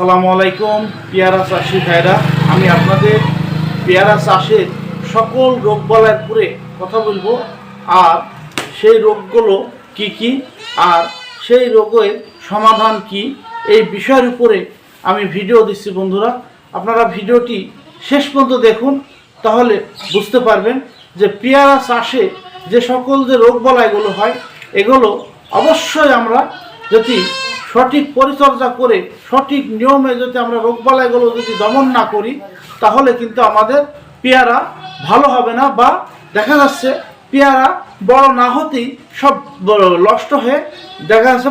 আসসালামু আলাইকুম, পেয়ারা চাষি ভাইরা। আমি আপনাদের পেয়ারা চাষের সকল রোগবালার উপরে কথা বলব। আর সেই রোগগুলো কি কি? আর সেই রোগের সমাধান কি? এই বিষয়ের উপরে আমি ভিডিও দিচ্ছি বন্ধুরা। আপনারা ভিডিওটি শেষ পর্যন্ত দেখুন, তাহলে বুঝতে পারবেন যে পেয়ারা চাষে যে সকল যে রোগবালাইগুলো হয়, এগুলো অবশ্যই আমরা যদি সঠিক পরিচর্যা করে, সঠিক নিয়মে যদি আমরা রোগবালাইগুলো যদি দমন না করি, তাহলে কিন্তু আমাদের পেয়ারা ভালো হবে না বা দেখা যাচ্ছে পেয়ারা বড় না হতেই সব নষ্ট হয়ে দেখা যাচ্ছে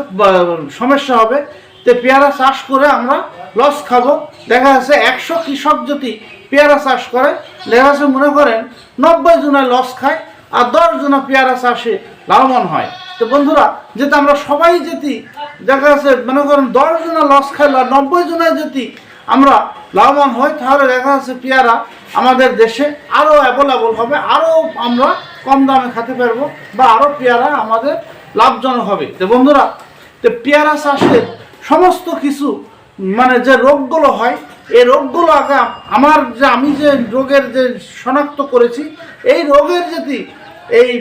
সমস্যা হবে। তো পেয়ারা চাষ করে আমরা লস খাব। দেখা যাচ্ছে একশো কৃষক যদি পেয়ারা চাষ করে, দেখা যাচ্ছে মনে করেন নব্বই জনের লস খায় আর দশ জনা পেয়ারা চাষে লাভবান হয়। তো বন্ধুরা যেটা আমরা সবাই যদি দেখা যাচ্ছে, মনে করেন দশ জনা লস খাইলো, নব্বই জনের যদি আমরা লাভবান হই, তাহলে দেখা যাচ্ছে পেয়ারা আমাদের দেশে আরও অ্যাভেলেবল হবে আরও আমরা কম দামে খেতে পারব বা আরও পেয়ারা আমাদের লাভজনক হবে। তো বন্ধুরা, তো পেয়ারা চাষের সমস্ত কিছু মানে যে রোগগুলো হয়, এই রোগগুলো আগে আমার যে, আমি যে রোগের যে শনাক্ত করেছি, এই রোগের যদি এই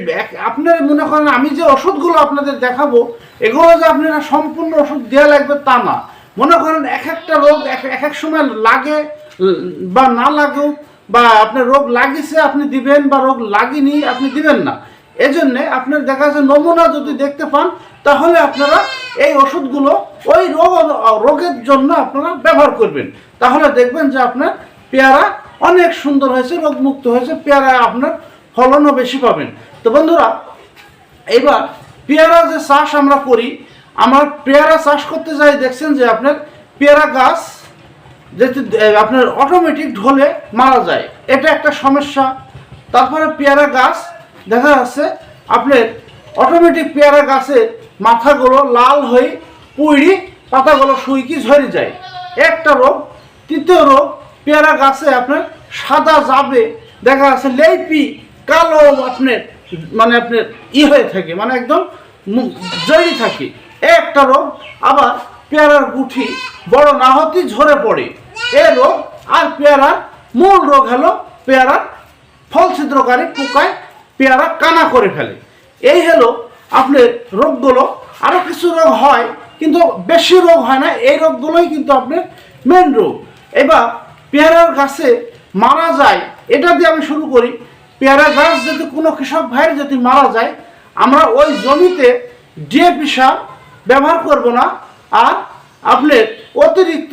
আপনার মনে করেন আমি যে ওষুধগুলো আপনাদের দেখাবো, এগুলো যে আপনারা সম্পূর্ণ ওষুধ দেওয়া লাগবে তা না। মনে করেন এক একটা রোগ এক এক সময় লাগে বা না লাগেও বা আপনার রোগ লাগিয়েছে আপনি দিবেন বা রোগ লাগেনি আপনি দিবেন না। এজন্যে আপনার দেখা যাচ্ছে নমুনা যদি দেখতে পান, তাহলে আপনারা এই ওষুধগুলো ওই রোগ, রোগের জন্য আপনারা ব্যবহার করবেন। তাহলে দেখবেন যে আপনার পেয়ারা অনেক সুন্দর হয়েছে, রোগমুক্ত হয়েছে, পেয়ারা আপনার ফলনও বেশি পাবেন। তো বন্ধুরা এবার পেয়ারা যে চাষ আমরা করি, আমার পেয়ারা চাষ করতে যাই, দেখছেন যে আপনার পেয়ারা গাছ যেহেতু আপনার অটোমেটিক ঢলে মারা যায়। এটা একটা সমস্যা। তারপরে পেয়ারা গাছ, দেখা যাচ্ছে আপনার অটোমেটিক পেয়ারা গাছের মাথাগুলো লাল হয়ে পুড়ি পাতাগুলো শুইকি ঝরে যায়। একটা রোগ, তৃতীয় রোগ, পেয়ারা গাছে আপনার সাদা যাবে দেখা যাচ্ছে লেপি কালো আপনার মানে আপনার ই হয়ে থাকে মানে একদম জড়ি থাকে। একটা রোগ আবার পেয়ারার গুঠি বড় না হতেই ঝরে পড়ে। এ রোগ আর পেয়ারার মূল রোগ হলো পেয়ারার ফল ছিদ্রকারী পোকায় পেয়ারা কানা করে ফেলে। এই হলো আপনার রোগগুলো। আরও কিছু রোগ হয়, কিন্তু বেশি রোগ হয় না, এই রোগগুলোই কিন্তু আপনার মেন রোগ। এবার পেয়ারার গাছে মারা যায়, এটা দিয়ে আমি শুরু করি। পেয়ারা গাছ যদি কোনো কৃষক ভাইয়ের যদি মারা যায়, আমরা ওই জমিতে ডিএপি সার ব্যবহার করব না আর আপনার অতিরিক্ত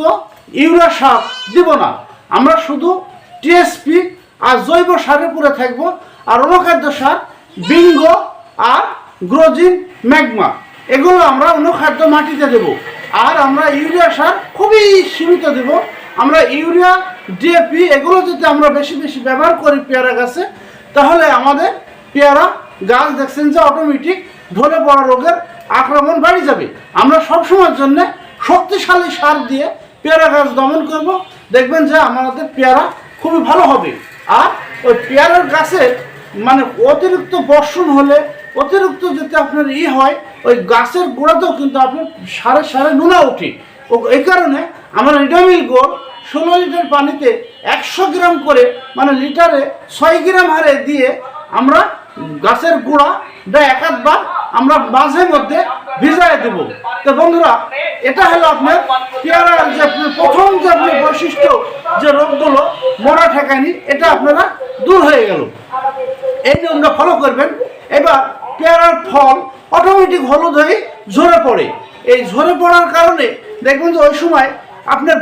ইউরিয়া সার দিব না। আমরা শুধু টিএসপি আর জৈব সারের উপরে থাকব আর অনুখাদ্য সার, বিঙ্গ আর গ্রোজিন, ম্যাগমা, এগুলো আমরা অনুখাদ্য মাটিতে দেব। আর আমরা ইউরিয়া সার খুবই সীমিত দেব। আমরা ইউরিয়া, ডিএপি, এগুলো যদি আমরা বেশি বেশি ব্যবহার করি পেয়ারা গাছে তাহলে আমাদের পেয়ারা, গাছ দেখছেন যে অটোমেটিক ঢলে পড়া রোগের আক্রমণ বাড়ি যাবে। আমরা সবসময়ের জন্য শক্তিশালী সার দিয়ে পেয়ারা গাছ দমন করব। দেখবেন যে আমাদের পেয়ারা খুবই ভালো হবে। আর ওই পেয়ারার গাছের মানে অতিরিক্ত বর্ষণ হলে, অতিরিক্ত যদি আপনার ই হয়, ওই গাছের গোড়াতেও কিন্তু আপনার সারে সারে নোনা ও এই কারণে আমরা রিডামিল গোল ষোলো লিটার পানিতে একশো গ্রাম করে মানে লিটারে ছয় গ্রাম হারে দিয়ে আমরা গাছের গোড়া বা এক আধবার আমরা মাঝে মধ্যে ভিজায় দেব। তো বন্ধুরা, এটা হলো আপনার পেয়ারার যে প্রথম যে আপনার বৈশিষ্ট্য যে রোগগুলো, মরা ঠেকায়নি এটা আপনারা দূর হয়ে গেল। এই নিয়মটা ফলো করবেন। এবার পেয়ারার ফল অটোমেটিক হলুদ হয়ে ঝরে পড়ে। এই ঝরে পড়ার কারণে দেখবেন যে ওই সময় আপনার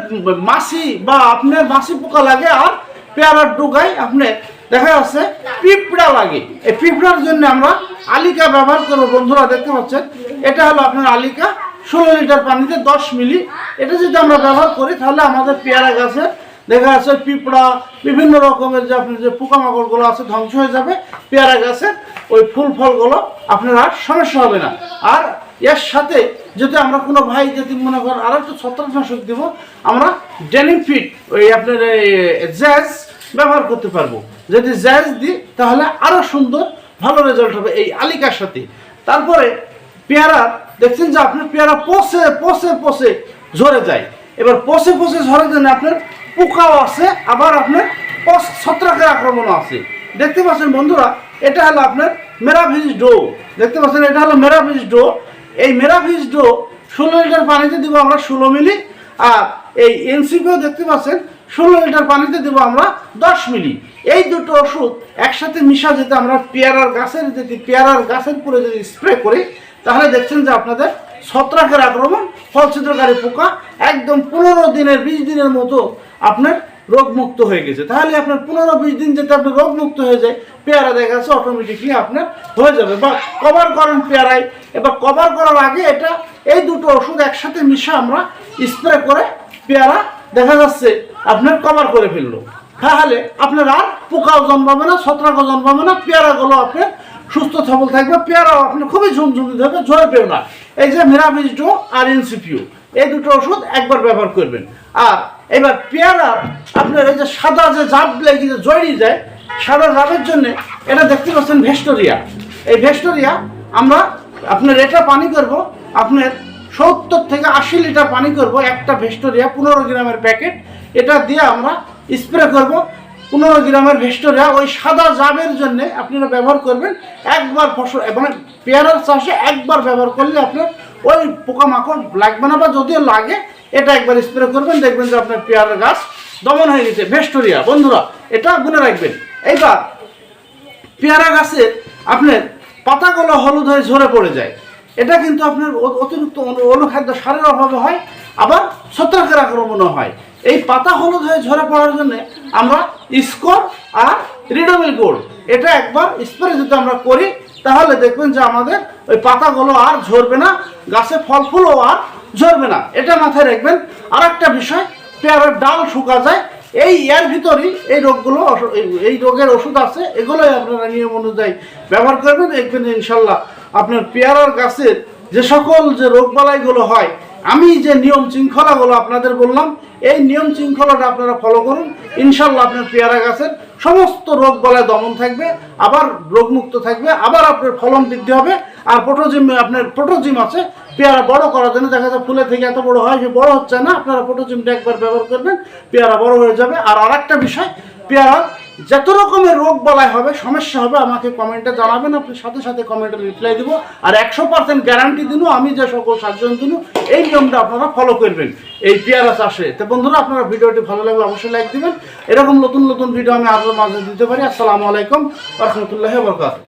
মাসি বা আপনার মাসি পোকা লাগে আর পেয়ারার ডুগায় আপনার দেখা যাচ্ছে পিঁপড়া লাগে। এই পিঁপড়ার জন্য আমরা আলিকা ব্যবহার করব। বন্ধুরা, দেখতে পাচ্ছেন, এটা হলো আপনার আলিকা। ষোলো লিটার পানিতে দশ মিলি। এটা যদি আমরা ব্যবহার করি, তাহলে আমাদের পেয়ারা গাছের দেখা যাচ্ছে পিঁপড়া, বিভিন্ন রকমের যে আপনার যে পোকামাকড়গুলো আছে, ধ্বংস হয়ে যাবে। পেয়ারা গাছের ওই ফুল ফলগুলো আপনার আর সমস্যা হবে না। আর এর সাথে যদি আমরা কোনো ভাই যদি মনে করেন আরও একটু ছত্রাকনাশক দিব, আমরা ডেনিম ফিট ওই আপনার জ্যাজ ব্যবহার করতে পারব। যদি জ্যাজ দিই, তাহলে আরও সুন্দর, ভালো রেজাল্ট হবে এই আলিকার সাথে। তারপরে পেয়ারা, দেখছেন যে আপনার পেয়ারা পচে পচে পচে ঝরে যায়। এবার পচে পচে ঝরে জন্য আপনার পোকাও আছে, আবার আপনার ছত্রাকের আক্রমণও আছে। দেখতে পাচ্ছেন বন্ধুরা, এটা হলো আপনার মেরাভিজ ডো। দেখতে পাচ্ছেন, এটা হলো মেরাভিজ ডো। এই মেরাভিজ ডো ষোলো লিটার পানিতে দিব আমরা ষোলো মিলি, আর এই এনসিপিও দেখতে পাচ্ছেন, ষোলো লিটার পানিতে দেবো আমরা দশ মিলি। এই দুটো ওষুধ একসাথে মিশা যেতে আমরা পেয়ারার গাছের, যদি পেয়ারার গাছের পুরো যদি স্প্রে করি, তাহলে দেখছেন যে আপনাদের ছত্রাকের আক্রমণ ফলছিদ্রকারী পোকা একদম পনেরো দিনের, বিশ দিনের মতো আপনার রোগমুক্ত হয়ে গেছে। তাহলে আপনার পনেরো, বিশ দিন যেটা আপনার রোগমুক্ত হয়ে যায়, পেয়ারা দেখা যাচ্ছে অটোমেটিকলি আপনার হয়ে যাবে। বা কভার করেন পেয়ারায় এবার কভার করার আগে এটা, এই দুটো ওষুধ একসাথে মিশে আমরা স্প্রে করে পেয়ারা দেখা যাচ্ছে আপনার কভার করে ফেলল। তাহলে আপনার আর পোকাও জন্মাবে না, ছত্রাকও জন্মাবে না, পেয়ারাগুলো আপনার সুস্থ সবল থাকবে, পেয়ারাও আপনার খুবই ঝুমঝুমি থাকবে ঝরে পেও না। এই যে মেরাবিজডো আর ইনসিপিউ এই দুটো ওষুধ একবার ব্যবহার করবেন। আর এবার পেয়ারা, আপনার এই যে সাদা যে জাপ লেগে যে জড়িয়ে যায়, সাদা জাপের জন্য এটা দেখতে পাচ্ছেন ভেস্টোরিয়া এই ভেস্টোরিয়া আমরা আপনার এটা পানি করব, আপনার সত্তর থেকে আশি লিটার পানি করব, একটা ভেস্টোরিয়া, পনেরো গ্রামের প্যাকেট। এটা দিয়ে আমরা স্প্রে করব, পনেরো গ্রামের ভেস্টোরিয়া, ওই সাদা জাবের জন্য আপনারা ব্যবহার করবেন। একবার ফসল মানে পেয়ারার চাষে একবার ব্যবহার করলে আপনার ওই পোকামাকড় লাগবে না, বা যদিও লাগে, এটা একবার স্প্রে করবেন, দেখবেন যে আপনার পেয়ারার গাছ দমন হয়ে গেছে। ভেস্টোরিয়া, বন্ধুরা, এটা মনে রাখবেন। এইবার, পেয়ারা গাছের আপনার পাতাগুলো হলুদ হয়ে ঝরে পড়ে যায়। এটা কিন্তু আপনার অতিরিক্ত অনুখাদ্য সারের অভাবে হয়, আবার ছত্রাকের আক্রমণও হয়। এই পাতা হলুদ হয়ে ঝরে পড়ার জন্য আমরা স্কোর আর রিডোমিল গোল্ড, এটা একবার স্প্রে যদি আমরা করি, তাহলে দেখবেন যে আমাদের ওই পাতাগুলো আর ঝরবে না, গাছে ফল ফুলও আর ঝরবে না। এটা মাথায় রাখবেন। আর একটা বিষয়, পেয়ারার ডাল শুকা যায় এই ইয়ার ভিতরেই এই রোগগুলো, এই- রোগের ওষুধ আছে, এগুলোই আপনারা নিয়ম অনুযায়ী ব্যবহার করবেন। দেখবেন ইনশাল্লাহ আপনার পেয়ারার গাছের যে সকল যে রোগবালাইগুলো হয়, আমি যে নিয়ম শৃঙ্খলাগুলো আপনাদের বললাম, এই নিয়ম শৃঙ্খলাটা আপনারা ফলো করুন। ইনশাল্লাহ আপনার পেয়ারা গাছের সমস্ত রোগ গলায় দমন থাকবে, আবার রোগমুক্ত থাকবে, আবার আপনার ফলন বৃদ্ধি হবে, আর প্রোটোজিম আপনার প্রোটোজিম আছে, পেয়ারা বড় করার জন্য দেখা যায় ফুলে থেকে এত বড় হয়, সে বড় হচ্ছে না, আপনারা প্রোটোজিমটা একবার ব্যবহার করবেন, পেয়ারা বড় হয়ে যাবে। আর আরেকটা বিষয়, পেয়ারা যত রকমের রোগ বলায় হবে, সমস্যা হবে, আমাকে কমেন্টে জানাবেন, আপনি সাথে সাথে কমেন্টে রিপ্লাই দিব। আর একশো পার্সেন্ট গ্যারান্টি দিন, আমি যে সকল সাজেশন দিন, এই নিয়মটা আপনারা ফলো করবেন এই পেয়ারা চাষে। তো বন্ধুরা, আপনারা ভিডিওটি ভালো লাগলে অবশ্যই লাইক দিবেন। এরকম নতুন নতুন ভিডিও আমি আপনার মাঝে দিতে পারি। আসসালামু আলাইকুম রহমতুল্লাহ বরকাত